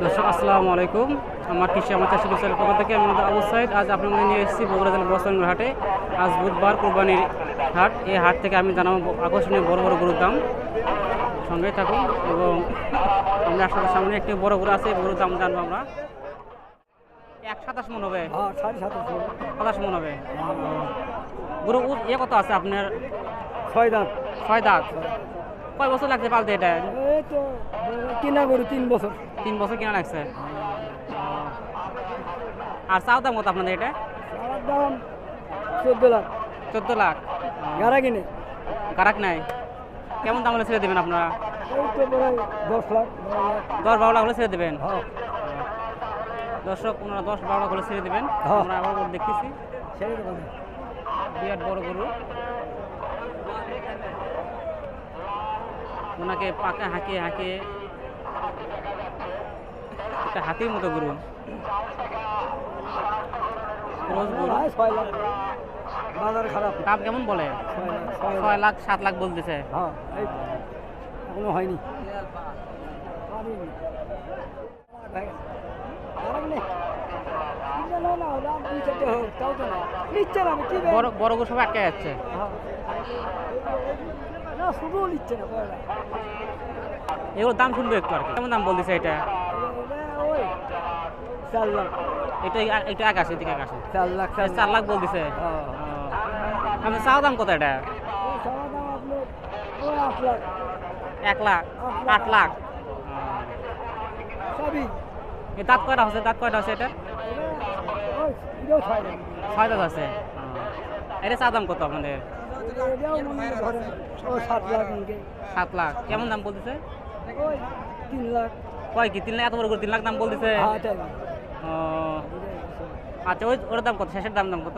দর্শক আসসালামু আলাইকুম। আমার কৃষি আমার চাষি বিষয়ের পক্ষ থেকে আমি আমাদের আবু সাইদ। আজ আপনার নিয়ে এসেছি বগুড়া জেলার বস্তানগর হাটে। আজ বুধবার কোরবানির হাট। এই হাট থেকে আমি জানাব আকর্ষণীয় বড় বড় গরুর দাম। সঙ্গেই থাকুন এবং আমরা সাথে সামনে একটি বড় গরু আছে গরুর দাম জানব আমরা। এক সাতাশ মন হবে। হ্যাঁ সাতাশ মন। হবে। গরু ইয়ে কত আছে আপনার? ছয় দাঁত। ছয় দাঁত। কয় বছর লাগছে পালতে এটা? এই তো কিনা গরু তিন বছর। তিন বছর কেনা লাগছে? আর চাও দাম কত আপনাদের এটা? দাম চোদ্দ লাখ। চোদ্দ লাখ। গাড়া কিনে। কারাক নাই কেমন দাম হলে ছেড়ে দেবেন আপনারা? দশ লাখ বারো লাখ। দশ বারো লাখ হলে ছেড়ে দেবেন? হ্যাঁ। দর্শক ওনারা দশ বারো লাখ হলে ছেড়ে দেবেন। হ্যাঁ। আমরা আবার দেখতেছি। ছেড়ে দেবেন বিরাট বড় গরু। ওনাকে পাকা হাঁকিয়ে হাঁকিয়ে একটা হাতির মতো গরু দাম কেমন বলে? ছয় লাখ সাত লাখ বলতেছে। হ্যাঁ এখনও হয়নি। বড় বড় গরু সব আটকে যাচ্ছে। হ্যাঁ। না, শুধুও নিচ্ছে না, এগুলোর দাম শুনব একটু আর কি। কেমন দাম বলতেছে এটা? এটা ওই চার লাখ। এটা আকাশে এদিকে আকাশে। চার লাখ চার চার লাখ বলতেছে। আপনি চাওয়া দাম কত এটা? এক লাখ? আট লাখ। সবই। এ দাঁত কয়টা হচ্ছে? দাঁত কয়টা হচ্ছে এটা? ছয় লাখ। ছয় দাঁত আছে। এটা চা দাম কত আপনাদের? সাত লাখ কেমন দাম বলতেছে? তিন লাখ। কয় কি তিন লাখ? এত বড় করে তিন লাখ দাম বলতেছে? হ্যাঁ ও, আচ্ছা ওই ওর দাম কত? শেষের দাম দাম কত?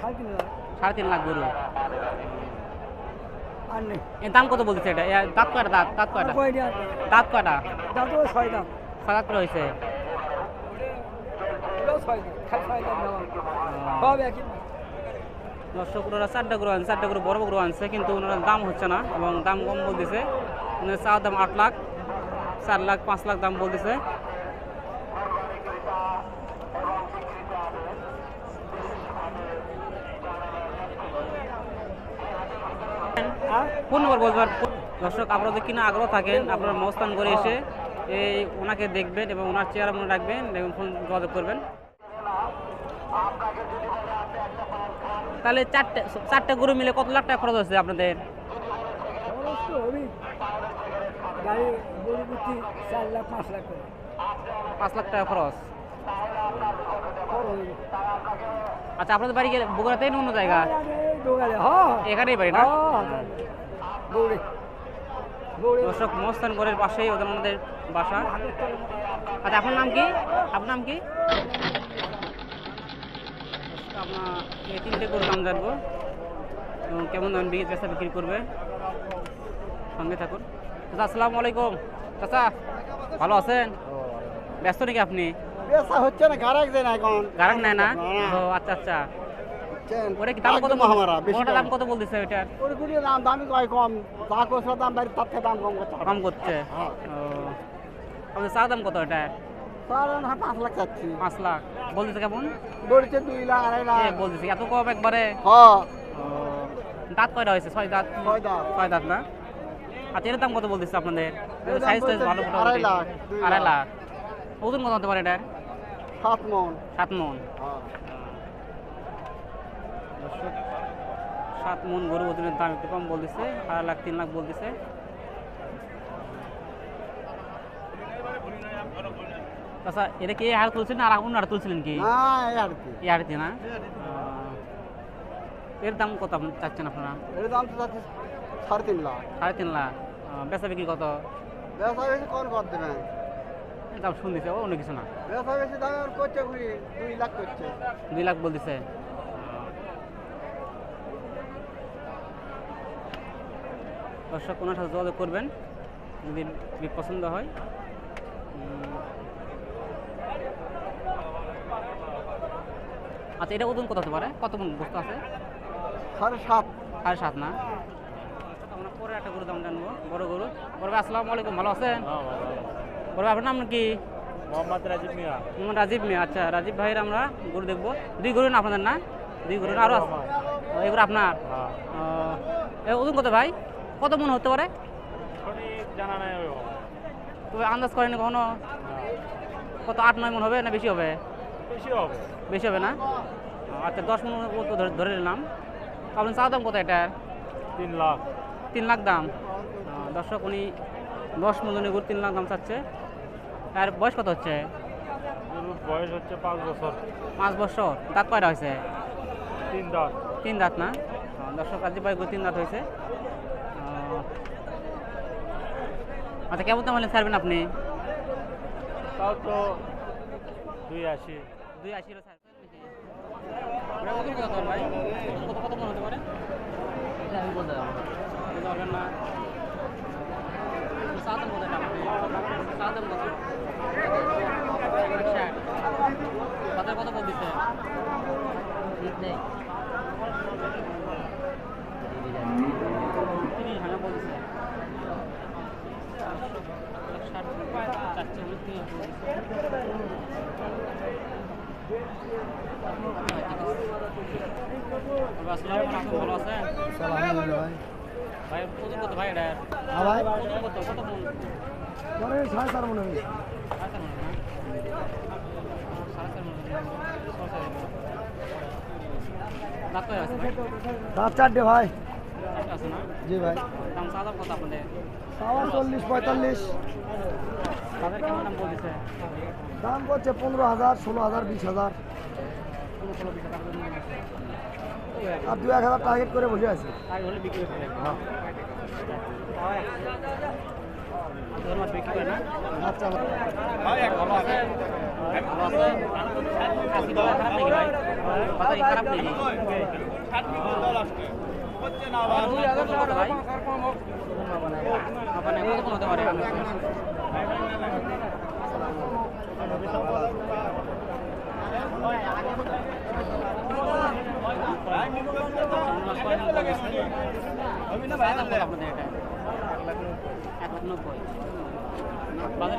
সাড়ে তিন লাখ। সাড়ে তিন লাখ গরু। দাম কত বলতেছে এটা? দাঁত কয়টা? দাঁত দাঁত কয়টা? কয়টা? দাঁত কয়টা? ছয় দাম ছয় দাঁত করে হয়েছে। ছয় দেওয়া সব একই। দর্শক চারটা গরু আনছে, চারটা গরু বড় বড় গরু আনছে, কিন্তু ওনারা দাম হচ্ছে না এবং দাম কম বলতেছে। ওনার চাওয়ার দাম আট লাখ, চার লাখ, পাঁচ লাখ দাম বলতেছে। ফোন নম্বর বলবার দর্শক, আপনারা কিনা আগ্রহ থাকেন, আপনারা মস্তান করে এসে এই ওনাকে দেখবেন এবং ওনার চেয়ার মনে রাখবেন এবং ফোন যোগাযোগ করবেন। তাহলে চারটে চারটে গরু মিলে কত লাখ টাকা খরচ হচ্ছে আপনাদের? পাঁচ লাখ টাকা খরচ। আচ্ছা আপনাদের বাড়ি গেলে বগুড়াতেই না অন্য জায়গা? হ্যাঁ। এখানেই বাড়ি না? হ্যাঁ দৌড়ে দর্শক মস্তান গড়ের পাশেই ওদের আমাদের বাসা। আচ্ছা আপনার নাম কি? আপনার নাম কি? আপনার এই তিনটে গরুর দাম জানব। এবং কেমন দাম বিক্রি চেষ্টা বিক্রি করবে? সঙ্গে থাকুন। চাচা আসসালামু আলাইকুম। চাচা ভালো আছেন? ব্যস্ত নাকি আপনি? বেসা হচ্ছে না গারাক দেয় না এখন। গারাক নেয় না। ও আচ্ছা আচ্ছা। কি দাম কত মহামারা ওটা দাম কত বলতেছে ওইটার? ওরগুলি দাম দামি কয় কম। যা কোসা দাম তার থেকে দাম কম করছে? হ্যাঁ। ও। আপনার চা দাম কত না পাঁচ লাখ চাচ্ছি। পাঁচ লাখ। বলতেছে কেমন? দৌড়ছে দুই লাখ আড়াই লাখ। এত কম একবারে? দাঁত কয়টা হয়েছে? ছয় দাঁত? ছয় দাঁত। ছয় দাঁত না? আচ্ছা এর দাম কত বলতেছে আপনাদের? সাইজ টাইজ ভালো আড়াই লাখ, আড়াই লাখ। ওজন কত হতে পারে এটার? সাত মন। সাত মন। সাত মন গরু ওজনের দাম একটু কম বলতেছে আড়াই লাখ তিন লাখ বলতেছে। আচ্ছা এটা কি এই হাড় তুলছিলেন আর অন্য হাড় তুলছিলেন কি? এই হাড়তে না? এর দাম কত চাচ্ছেন আপনারা? এর দাম তো যাচ্ছে সাড়ে তিন লাখ। সাড়ে তিন লাখ। বেচা বিক্রি কত? ব্যবসা বেশি কম কর দেবেন? দাম শুনতেছে অন্য কিছু না। ব্যবসা বেশি দাম আর করছে দুই লাখ করছে। দুই লাখ বলতেছে। দর্শক ওনার সাথে যোগাযোগ করবেন যদি পছন্দ হয়। আচ্ছা এটা ওজন কত হতে পারে? কত মন বস্তু আছে? সাড়ে সাত। সাড়ে সাত না? আমরা পরে একটা গরু দাম জানব বড় গরু। বড় ভাই আসসালামু আলাইকুম ভালো আছেন? বড় ভাই আপনার নাম কি? মোহাম্মদ রাজীব মিয়া। মোহাম্মদ রাজীব মিয়া আচ্ছা রাজীব ভাইয়ের আমরা গরু দেখব। দুই গরু না আপনাদের না? দুই গরু না আরও আছে? এগুলো আপনার? হ্যাঁ। ওজন কত ভাই? কত মন হতে পারে? জানা নাই তবে আন্দাজ করেন কখনো? কত আট নয় মন হবে না বেশি হবে? বেশি হবে। বেশি হবে না? আচ্ছা দশ মন মতো ধরে- নিলাম। আপনার চা দাম কত এটার? তিন লাখ। তিন লাখ দাম। দর্শক উনি দশ মজনের গরু তিন লাখ দাম চাচ্ছে। আর বয়স কত হচ্ছে? বয়স হচ্ছে পাঁচ বছর। পাঁচ বছর। দাঁত কয়টা হয়েছে? তিন দাঁত। তিন দাঁত না? দর্শক ভাই গরু তিন দাঁত হয়েছে। আচ্ছা কেমন দাম হলে ছাড়বেন আপনি? তাও তো দুই আশি। দুই আশিরও ওজন কত ভাই কত কত মনে হতে পারে বলতে পারবেন না চা দাম কত এটা আপনি চা দাম কত ষাট বাজার কত কম দিচ্ছে বলছে ষাট চারশো উনিশ তিরিশ বলছে আসসালামু আলাইকুম ভালো আছেন ভাই ওজন কত ভাই। এটা ভাই। ওজন কত কত মন সাড়ে চার মনে সাড়ে চার মন মন। দাঁত চারটে জি ভাই। দাম চাঁদা কত আপনাদের? চল্লিশ পঁয়তাল্লিশ। দাম করছে পনেরো হাজার ষোলো হাজার বিশ হাজার আর। দু এক হাজার টার্গেট করে বসে আছে আচ্ছা ভালো আছে বাজার খারাপ নাকি ভাই বাজার